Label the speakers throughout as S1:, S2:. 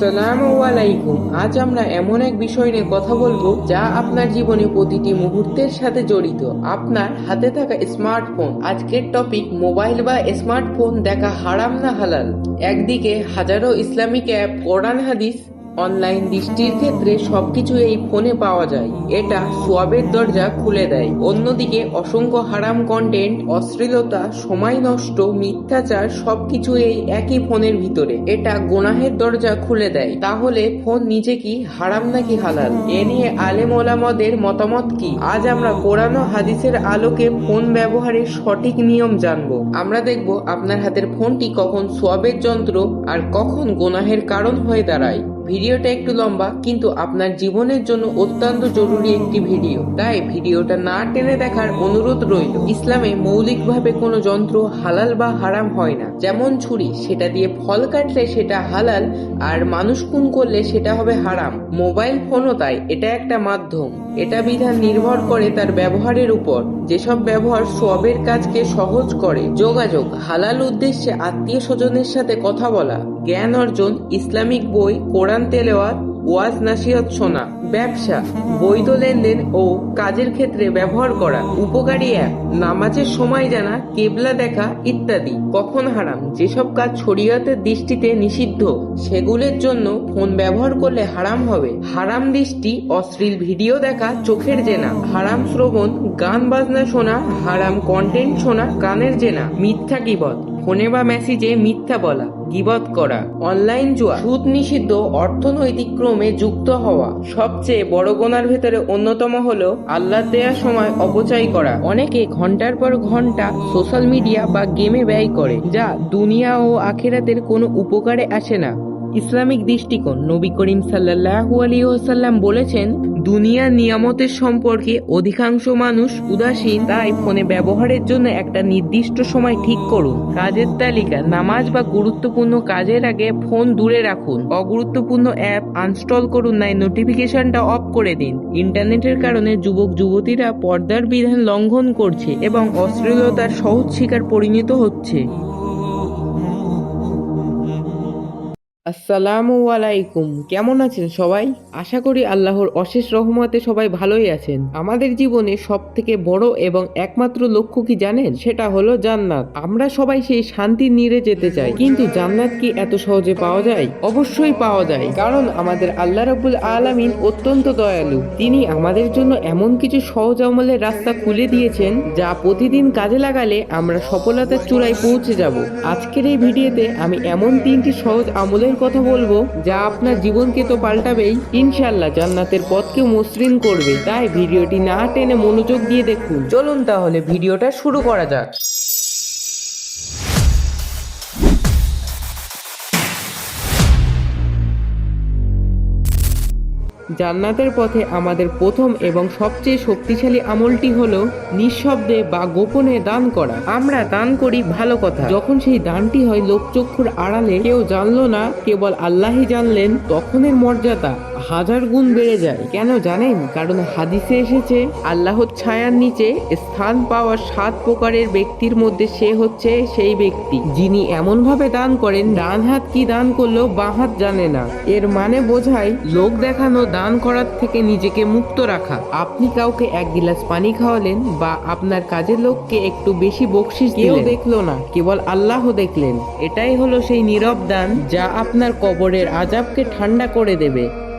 S1: আসসালামু আলাইকুম। আজ আমরা এমন এক বিষয় নিয়ে কথা বলব যা আপনার জীবনে প্রতিটি মুহূর্তের সাথে জড়িত। আপনার হাতে থাকা স্মার্টফোন। আজকের টপিক মোবাইল বা স্মার্টফোন দেখা হারাম না হালাল। একদিকে হাজারো ইসলামিক অ্যাপ কোরআন, হাদিস অনলাইন দৃষ্টির ক্ষেত্রে সবকিছু এই ফোনে পাওয়া যায়। এটা সোয়াবের দরজা খুলে দেয়। অন্যদিকে অসংখ্য হারাম কন্টেন্ট অশ্লীলতা, সময় নষ্ট, মিথ্যাচার সবকিছু এই একই ফোনের ভিতরে। এটা গোনাহের দরজা খুলে দেয়। তাহলে ফোন নিজে কি হারাম নাকি হালাল? এ নিয়ে আলেম ওলামাদের মতামত কি? আজ আমরা কোরআন হাদিসের আলোকে ফোন ব্যবহারের সঠিক নিয়ম জানব। আমরা দেখব আপনার হাতের ফোনটি কখন সোয়াবের যন্ত্র আর কখন গোনাহের কারণ হয়ে দাঁড়ায়। ভিডিওটা একটু লম্বা, কিন্তু আপনার জীবনের জন্য অত্যন্ত জরুরি একটি ভিডিও। তাই ভিডিওটা না টেনে দেখার অনুরোধ রইল। ইসলামে মৌলিকভাবে কোনো যন্ত্র হালাল বা হারাম হয় না। যেমন ছুরি, সেটা দিয়ে ফল কাটলে সেটা হালাল, আর মানুষ খুন করলে সেটা হবে হারাম। মোবাইল ফোনও তাই, এটা একটা মাধ্যম। এটা বিধান নির্ভর করে তার ব্যবহারের উপর। যেসব ব্যবহার সবের কাজকে সহজ করে, যোগাযোগ, হালাল উদ্দেশ্যে আত্মীয় স্বজনের সাথে কথা বলা, জ্ঞান অর্জন, ইসলামিক বই, কোরআন তেলাওয়াত ওয়াজ নাসিহত শোনা, ব্যবসা, বৈধ লেনদেন ও কাজের ক্ষেত্রে ব্যবহার করা, উপকারী অ্যাপ, নামাজের সময় জানা, কেবলা দেখা ইত্যাদি। কখন হারাম? যেসব কাজ শরীয়তের দৃষ্টিতে নিষিদ্ধ, সেগুলোর জন্য ফোন ব্যবহার করলে হারাম হবে। হারাম দৃষ্টি, অশ্লীল ভিডিও দেখা, চোখের জেনা, হারাম শ্রবণ, গান বাজনা শোনা, হারাম কন্টেন্ট শোনা, কানের জেনা, মিথ্যা কিবত ফোনে বা মেসেজে মিথ্যা বলা, গিবত করা, অনলাইন জুয়া, সুদ নিষিদ্ধ, অর্থনৈতিক ক্রমে যুক্ত হওয়া, সবচেয়ে বড় গোনার ভেতরে অন্যতম হলো আল্লাহ দেওয়ার সময় অপচয় করা। অনেকে ঘণ্টার পর ঘণ্টা সোশ্যাল মিডিয়া বা গেমে ব্যয় করে, যা দুনিয়া ও আখেরাতের কোনো উপকারে আসে না। ইসলামিক দৃষ্টিকোণ নবী করিম সাল্লাহু আলী ওসাল্লাম বলেছেন দুনিয়ার নিয়ামতের সম্পর্কে অধিকাংশ মানুষ উদাসীন। তাই ফোনে ব্যবহারের জন্য একটা নির্দিষ্ট সময় ঠিক করুন। কাজের তালিকা, নামাজ বা গুরুত্বপূর্ণ কাজের আগে ফোন দূরে রাখুন। অগুরুত্বপূর্ণ অ্যাপ আনস্টল করুন। নাই নোটিফিকেশনটা অফ করে দিন। ইন্টারনেটের কারণে যুবক, যুবতীরা পর্দার বিধান লঙ্ঘন করছে এবং অশ্লীলতার সহজ শিকার পরিণত হচ্ছে। আসসালামু আলাইকুম। কেমন আছেন সবাই? আশা করি আল্লাহর অশেষ রহমতে সবাই ভালোই আছেন। আমাদের জীবনে সব থেকে বড় এবং একমাত্র লক্ষ্য কি জানেন? সেটা হলো জান্নাত। আমরা সবাই সেই শান্তির নীড়ে যেতে চাই। কিন্তু জান্নাত কি এত সহজে পাওয়া যায়? অবশ্যই পাওয়া যায়। কারণ আমাদের আল্লাহ রাবুল আলামিন অত্যন্ত দয়ালু। তিনি আমাদের জন্য এমন কিছু সহজ আমলের রাস্তা খুলে দিয়েছেন, যা প্রতিদিন কাজে লাগালে আমরা সফলতার চূড়ায় পৌঁছে যাব। আজকের এই ভিডিওতে আমি এমন তিনটি সহজ আমলের কথা বলব যা আপনার জীবনকে তো পাল্টাবেই। ইনশাল্লাহ জান্নাতের পথকে মসৃণ করবে। তাই ভিডিওটি না টেনে মনোযোগ দিয়ে দেখুন। চলুন তাহলে ভিডিওটা শুরু করা যাক। জান্নাতের পথে আমাদের প্রথম এবং সবচেয়ে শক্তিশালী আমলটি হলো নিঃশব্দে বা গোপনে দান করা। আমরা দান করি ভালো কথা। যখন সেই দানটি হয় লোকচক্ষুর আড়ালে কেউ জানলো না, কেবল আল্লাহই জানলেন, তখনের মর্যাদা। হাজার গুণ বেড়ে যায়। কেন জানেন? কারণ হাদিসে এসেছে আল্লাহর ছায়ার নিচে স্থান পাওয়া সাত প্রকারের ব্যক্তির মধ্যে সে হচ্ছে সেই ব্যক্তি। যিনি এমনভাবে দান করেন ডান হাত কি দান করলেও বাঁ হাত জানে না। এর মানে বোঝায় লোক দেখানো দান করার থেকে নিজেকে মুক্ত রাখা। আপনি কাউকে এক গিলাস পানি খাওয়ালেন বা আপনার কাজের লোককে একটু বেশি বকশিস কেউ দেখল না কেবল আল্লাহ দেখলেন। এটাই হলো সেই নীরব দান যা আপনার কবরের আজাবকে ঠান্ডা করে দেবে।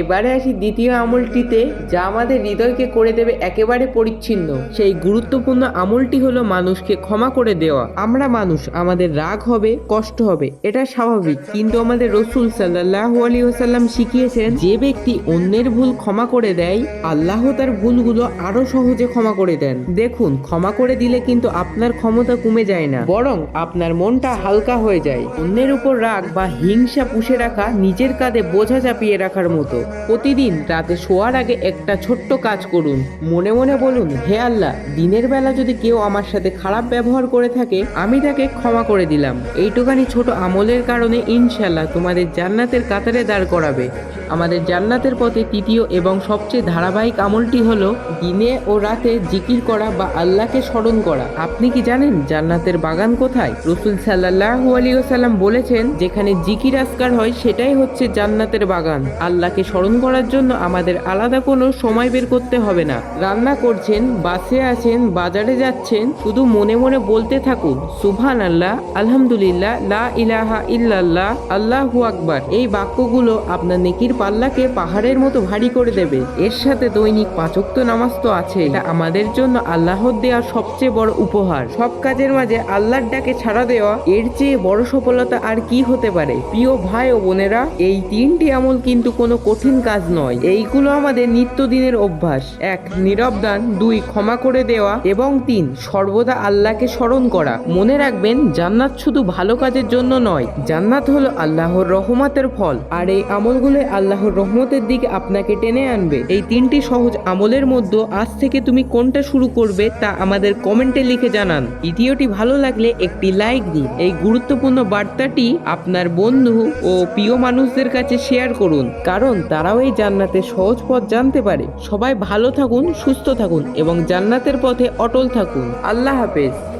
S1: এবারে আসি দ্বিতীয় আমলটিতে, যা আমাদের হৃদয়কে করে দেবে একেবারে পরিচ্ছিন্ন। সেই গুরুত্বপূর্ণ আমলটি হলো মানুষকে ক্ষমা করে দেওয়া। আমরা মানুষ, আমাদের রাগ হবে, কষ্ট হবে, এটা স্বাভাবিক। কিন্তু আমাদের রসুল সাল্লাহ আলী ওসাল্লাম শিখিয়েছেন, যে ব্যক্তি অন্যের ভুল ক্ষমা করে দেয়, আল্লাহ তার ভুলগুলো আরও সহজে ক্ষমা করে দেন। দেখুন, ক্ষমা করে দিলে কিন্তু আপনার ক্ষমতা কমে যায় না, বরং আপনার মনটা হালকা হয়ে যায়। অন্যের উপর রাগ বা হিংসা পুষে রাখা, নিজের কাঁধে বোঝা চাপিয়ে রাখার মতো। প্রতিদিন রাতে শোয়ার আগে একটা ছোট্ট কাজ করুন। মনে মনে বলুন, হে আল্লাহ, দিনের বেলা যদি কেউ আমার সাথে খারাপ ব্যবহার করে থাকে, আমি তাকে ক্ষমা করে দিলাম। এইটুখানি ছোট আমলের কারণে ইনশাল্লাহ তোমাদের জান্নাতের কাতারে দাঁড় করাবে। আমাদের জান্নাতের পথে তৃতীয় এবং সবচেয়ে ধারাবাহিক আমলটি হলো দিনে ও রাতে জিকির করা বা আল্লাহকে স্মরণ করা। আপনি কি জানেন জান্নাতের বাগান কোথায়? রসুল সাল্লাহ আলী বলেছেন, যেখানে জিকির আসকার হয়, সেটাই হচ্ছে জান্নাতের বাগান। আল্লাহকে স্মরণ করার জন্য আমাদের আলাদা কোনো সময় বের করতে হবে না। রান্না করছেন, বাসে আছেন, বাজারে যাচ্ছেন, শুধু মনে মনে বলতে থাকুন সুবহান আল্লাহ আলহামদুলিল্লাহ, লা ইলাহা ইল্লাল্লাহ, আল্লাহু আকবার। এই বাক্যগুলো আপনার নেকির পাল্লাকে পাহাড়ের মতো ভারী করে দেবে। এর সাথে দৈনিক পাঁচক্ত নামাজ তো আছে। এটা আমাদের জন্য আল্লাহর দেওয়া সবচেয়ে বড় উপহার। সব কাজের মাঝে আল্লাহর ডাকে ছাড়া দেওয়া, এর চেয়ে বড় সফলতা আর কি হতে পারে? প্রিয় ভাই ও বোনেরা, এই তিনটি আমল কিন্তু কোনো কঠিন কাজ নয়। এইগুলো আমাদের নিত্যদিনের অভ্যাস। এক, নীরব দান। দুই, ক্ষমা করে দেওয়া। এবং তিন, সর্বদা আল্লাহকে স্মরণ করা। মনে রাখবেন, জান্নাত শুধু ভালো কাজের জন্য নয়, জান্নাত হলো আল্লাহর রহমতের ফল। আর এই আমলগুলো আল্লাহর রহমতের দিকে আপনাকে টেনে আনবে। এই তিনটি সহজ আমলের মধ্যে আজ থেকে তুমি কোনটা শুরু করবে তা আমাদের কমেন্টে লিখে জানান। ভিডিওটি ভালো লাগলে একটি লাইক দিন। এই গুরুত্বপূর্ণ বার্তাটি আপনার বন্ধু ও প্রিয় মানুষদের কাছে শেয়ার করুন। কারণ তারাও এই জান্নাতের সহজ পথ জানতে পারে। সবাই ভালো থাকুন, সুস্থ থাকুন এবং জান্নাতের পথে অটল থাকুন। আল্লাহ হাফেজ।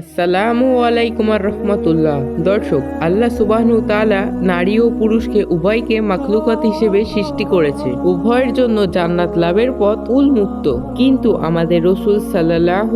S1: আসসালামু আলাইকুম রহমতুল্লাহ। দর্শক, আল্লাহ সুবাহনু তাআলা নারী ও পুরুষকে উভয়কে মাখলুকাত হিসেবে সৃষ্টি করেছে। উভয়ের জন্য জান্নাত লাভের পথ উন্মুক্ত। কিন্তু আমাদের রসুল সাল্লাহ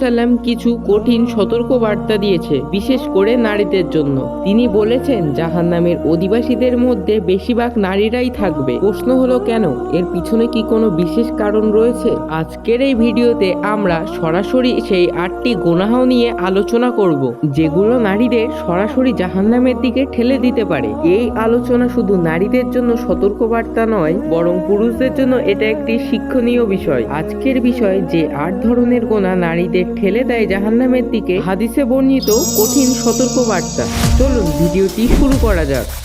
S1: সাল্লাম কিছু কঠিন সতর্ক বার্তা দিয়েছে, বিশেষ করে নারীদের জন্য। তিনি বলেছেন, জাহান্নামের অধিবাসীদের মধ্যে বেশিরভাগ নারীরাই থাকবে। প্রশ্ন হলো কেন? এর পিছনে কি কোনো বিশেষ কারণ রয়েছে? আজকের এই ভিডিওতে আমরা সরাসরি সেই আটটি গুনাহ নিয়ে আলোচনা করব, যেগুলো নারীদের সরাসরি জাহান্নামের দিকে ঠেলে দিতে পারে। এই আলোচনা শুধু নারীদের জন্য সতর্কবার্তা নয়, বরং পুরুষদের জন্য এটা একটি শিক্ষণীয় বিষয়। আজকের বিষয় যে আট ধরনের গোনা নারীদের ঠেলে দেয় জাহান্নামের দিকে, হাদিসে বর্ণিত কঠিন সতর্কবার্তা। চলুন ভিডিওটি শুরু করা যাক।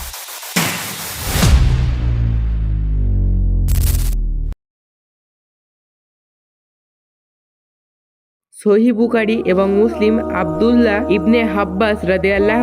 S1: সহি বুকারি এবং মুসলিম আবদুল্লাহ ইবনে হাব্বাস রাদে আল্লাহ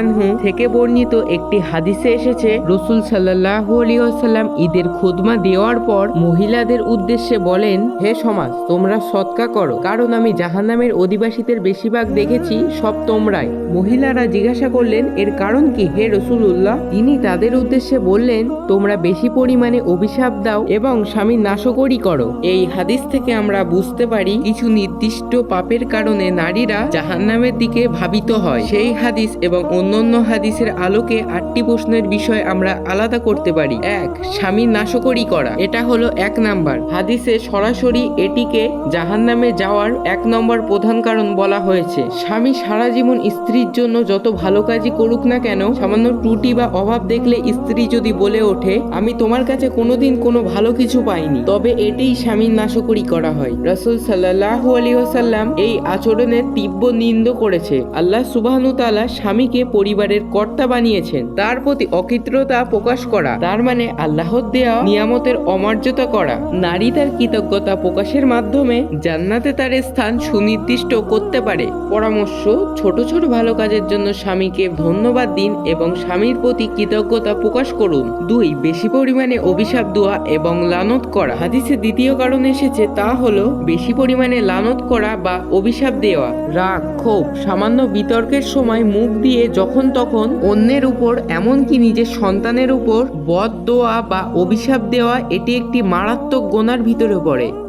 S1: আনহু থেকে বর্ণিত একটি হাদিসে এসেছে, রসুল সাল্লাল্লাহু আলাইহি ওয়াসাল্লাম ঈদের খুদমা দেওয়ার পর মহিলাদের উদ্দেশ্যে বলেন, হে সমাজ, তোমরা সৎকা করো। কারণ আমি জাহান্নামের অধিবাসীদের বেশিরভাগ দেখেছি, সব তোমরাই। মহিলারা জিজ্ঞাসা করলেন, এর কারণ কি? হে রসুলুল্লাহ, তিনি তাদের উদ্দেশ্যে বললেন, তোমরা বেশি পরিমাণে অভিশাপ দাও এবং স্বামী নাশকরি করো। এই হাদিস থেকে আমরা বুঝতে পারি, কিছু নির্দিষ্ট পাপের কারণে নারীরা জাহান্নামের দিকে ভাবিত হয়। সেই হাদিস এবং অন্যান্য হাদিসের আলোকে আটটি প্রশ্নের বিষয় আমরা আলাদা করতে পারি। এক স্বামীর নাশকরি করা। এটা হলো এক নাম্বার। হাদিসে সরাসরি এটিকে জাহান্নামে যাওয়ার এক নম্বর প্রধান কারণ বলা হয়েছে। স্বামী সারা জীবন স্ত্রীর জন্য যত ভালো কাজই করুক না কেন, সামান্য ত্রুটি বা অভাব দেখলে স্ত্রী যদি বলে ওঠে, আমি তোমার কাছে কোনোদিন কোনো ভালো কিছু পাইনি। তবে এটাই স্বামীর নাশকরি করা হয়। রসুল সাল্লাহ আলী ওসাল্লাম এই আচরণের তীব্র নিন্দ করেছে। আল্লাহ সুবাহনু তাআলা স্বামীকে পরিবারের কর্তা বানিয়েছেন। তার প্রতি অকৃত্রতা প্রকাশ করা, তার মানে আল্লাহর দেওয়া নিয়ামতের অমর্যাদা করা। নারী তার কৃতজ্ঞতা প্রকাশের মাধ্যমে জান্নাতে তার স্থান সুনির্দিষ্ট করতে পারে। পরামর্শ, ছোট ছোট ভালো কাজের জন্য স্বামীকে ধন্যবাদ দিন এবং স্বামীর প্রতি কৃতজ্ঞতা প্রকাশ করুন। দুই, বেশি পরিমাণে অভিশাপ দেওয়া এবং লানত করা। হাদিসে দ্বিতীয় কারণ এসেছে তা হলো, বেশি পরিমাণে লানত করা বা অভিশাপ দেওয়া। রাগ, ক্ষোভ, সামান্য বিতর্কের সময় মুখ দিয়ে যখন তখন অন্যের উপর, এমনকি নিজের সন্তানের উপর বধ দোয়া বা অভিশাপ দেওয়া, এটি একটি মারাত্মক গোনার ভিতরে পড়ে।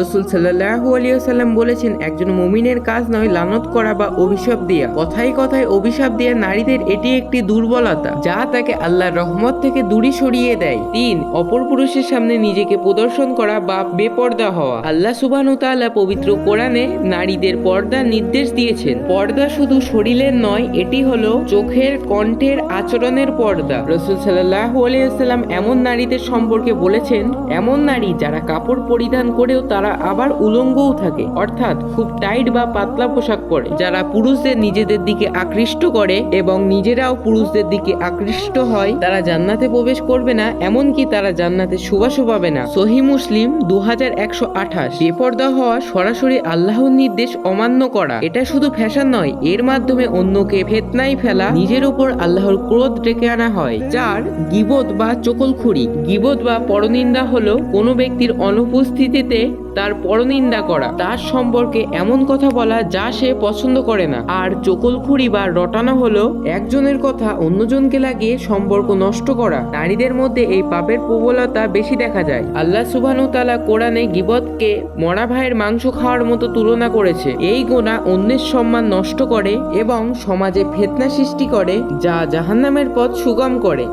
S1: রসুল সাল্লাহু আলিয়াল্লাম বলেছেন, একজন মুমিনের কাজ নয় লানত করা বা অভিশাপ দেয়া। কথায় কথায় অভিশাপ দেয়া নারীদের এটি একটি দুর্বলতা, যা তাকে আল্লাহর রহমত থেকে দূরে সরিয়ে দেয়। তিন, অপর পুরুষের সামনে নিজেকে প্রদর্শন করা বা বেপর্দা হওয়া। আল্লাহ সুবাহ পবিত্র কোরআনে নারীদের পর্দা নির্দেশ দিয়েছেন। পর্দা শুধু শরীরের নয়, এটি হলো চোখের কণ্ঠের আচরণের পর্দা। রসুল সাল্লাহু আলিয়াল্লাম এমন নারীদের সম্পর্কে বলেছেন, এমন নারী যারা কাপড় পরিধান করেও তারা তারা আবার উলঙ্গও থাকে। অর্থাৎ খুব টাইট বা পাতলা পোশাক পরে। যারা পুরুষদের নিজেদের দিকে আকৃষ্ট করে এবং নিজেরাও পুরুষদের দিকে আকৃষ্ট হয়, তারা জান্নাতে প্রবেশ করবে না, এমনকি তারা জান্নাতে সুবাসও পাবে না। সহি মুসলিম দু হাজার একশো আঠাশ। বেপর্দা হওয়া সরাসরি আল্লাহর নির্দেশ অমান্য করা। এটা শুধু ফ্যাশন নয়, এর মাধ্যমে অন্যকে ফেতনায় ফেলা নিজের উপর আল্লাহর ক্রোধ ডেকে আনা হয়। যার গিবত বা চকলখুরি। গিবত বা পরনিন্দা হলো কোনো ব্যক্তির অনুপস্থিতিতে তার পরনিন্দা করা। তার সম্পর্কে এমন কথা বলা যা সে পছন্দ করে না। আর চকলখুরি বা রটানো হলো একজনের কথা অন্যজনকে লাগিয়ে সম্পর্ক নষ্ট করা। নারীদের মধ্যে এই পাপের প্রবলতা বেশি দেখা যায়। আল্লাহ সুবহানু তাআলা কোরআনে গিবতকে মরা ভাইয়ের মাংস খাওয়ার মতো তুলনা করেছে। এই গোনা অন্যের সম্মান নষ্ট করে এবং সমাজে ফেতনা সৃষ্টি করে, যা জাহান্নামের পথ সুগম করে।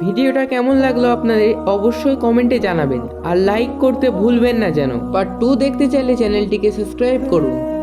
S1: ভিডিওটা কেমন লাগল আপনাদের অবশ্যই কমেন্টে জানাবেন। আর লাইক করতে ভুলবেন না যেন। পার্ট টু দেখতে চাইলে চ্যানেলটিকে সাবস্ক্রাইব করুন।